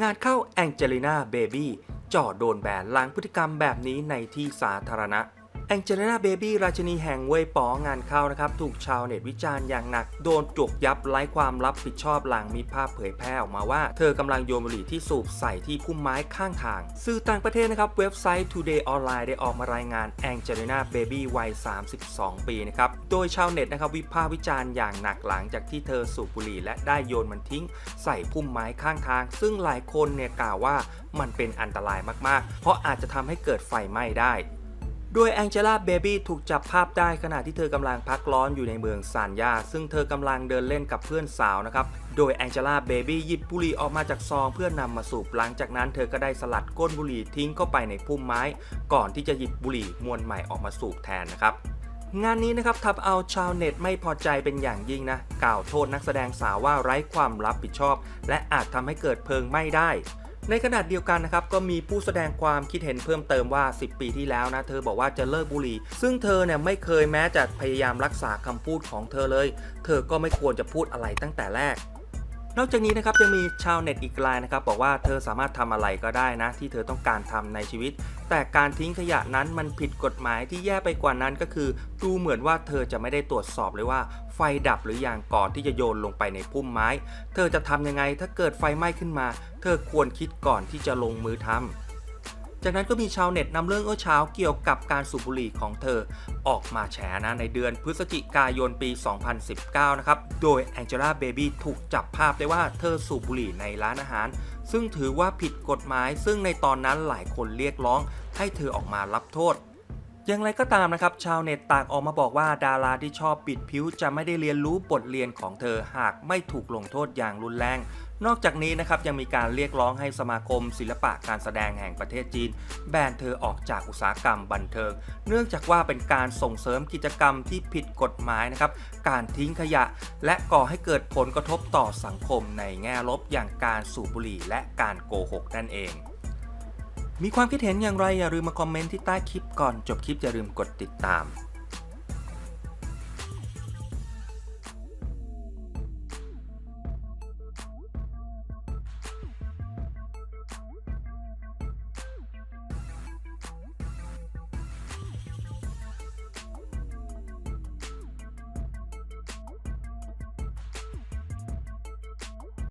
งานเข้าแองเจลิน่าเบบี้จ่อโดนแบนหลังพฤติกรรมแบบนี้ในที่สาธารณะ แองเจลิน่าเบบี้ราชินีแห่งเว่ยป๋องานเข้านะครับ ถูกชาวเน็ตวิจารณ์อย่างหนัก โดนจวกยับไร้ความรับผิดชอบหลังมีภาพเผยแพร่ออกมาว่า เธอกำลังโยนบุหรี่ที่สูบใส่ที่พุ่มไม้ข้างทาง สื่อต่างประเทศนะครับ เว็บไซต์ Today Online ได้ออกมารายงานแองเจลิน่าเบบี้วัย 32 ปีนะครับ โดยชาวเน็ตนะครับวิพากษ์วิจารณ์อย่างหนักหลังจากที่เธอสูบบุหรี่และได้โยนมันทิ้ง ใส่พุ่มไม้ข้างทาง ซึ่งหลายคนเนี่ยกล่าวว่ามันเป็นอันตรายมากๆ เพราะอาจจะทำให้เกิดไฟไหม้ได้ โดยแองเจล่าเบบี้ถูกจับภาพได้ขณะที่เธอกำลังพักร้อนอยู่ในเมืองซานยา ซึ่งเธอกำลังเดินเล่นกับเพื่อนสาวนะครับ โดยแองเจล่าเบบี้หยิบบุหรี่ออกมาจากซองเพื่อนำมาสูบ หลังจากนั้นเธอก็ได้สลัดก้นบุหรี่ทิ้งเข้าไปในพุ่มไม้ ก่อนที่จะหยิบบุหรี่มวนใหม่ออกมาสูบแทนนะครับงานนี้นะครับทำเอาชาวเน็ตไม่พอใจเป็นอย่างยิ่งนะ กล่าวโทษนักแสดงสาวว่าไร้ความรับผิดชอบ และอาจทำให้เกิดเพลิงไหม้ได้ ในขณะเดียวกันนะครับก็มีผู้แสดงความคิดเห็นเพิ่มเติมว่า 10 ปีที่แล้วนะเธอบอกว่าจะเลิกบุหรี่ ซึ่งเธอเนี่ยไม่เคยแม้จะพยายามรักษาคำพูดของเธอเลย เธอก็ไม่ควรจะพูดอะไรตั้งแต่แรก นอกจากนี้นะครับยังมีชาวเน็ตอีกรายนะครับบอกว่าเธอสามารถทำอะไรก็ได้นะ ที่เธอต้องการทำในชีวิต แต่การทิ้งขยะนั้นมันผิดกฎหมายที่แย่ไปกว่านั้นก็คือ ดูเหมือนว่าเธอจะไม่ได้ตรวจสอบเลยว่า ไฟดับหรือยังก่อนที่จะโยนลงไปในพุ่มไม้ เธอจะทำยังไงถ้าเกิดไฟไหม้ขึ้นมา เธอควรคิดก่อนที่จะลงมือทำ จากนั้นก็มีชาวเน็ตนำเรื่องเอ้อเช้าเกี่ยวกับการสูบบุหรี่ของเธอออกมาแฉนะในเดือนพฤศจิกายนปี 2019 นะครับ โดยแองเจล่าเบบี้ถูกจับภาพได้ว่าเธอสูบบุหรี่ในร้านอาหาร ซึ่งถือว่าผิดกฎหมาย ซึ่งในตอนนั้นหลายคนเรียกร้อง ให้เธอออกมารับโทษอย่างไรก็ตามนะครับ ชาวเน็ตต่างออกมาบอกว่าดาราที่ชอบปิดผิวจะไม่ได้เรียนรู้บทเรียนของเธอหากไม่ถูกลงโทษอย่างรุนแรง นอกจากนี้นะครับยังมีการเรียกร้องให้สมาคม ศิลปะการแสดงแห่งประเทศจีน แบนเธอออกจากอุตสาหกรรมบันเทิง เนื่องจากว่าเป็นการส่งเสริมกิจกรรมที่ผิดกฎหมายนะครับการทิ้งขยะ และก่อให้เกิดผลกระทบต่อสังคมในแง่ลบอย่างการสูบบุหรี่และการโกหกนั่นเองมีความคิดเห็นอย่างไรอย่าลืมมาคอมเมนต์ที่ใต้คลิปก่อนจบคลิปอย่าลืมกดติดตาม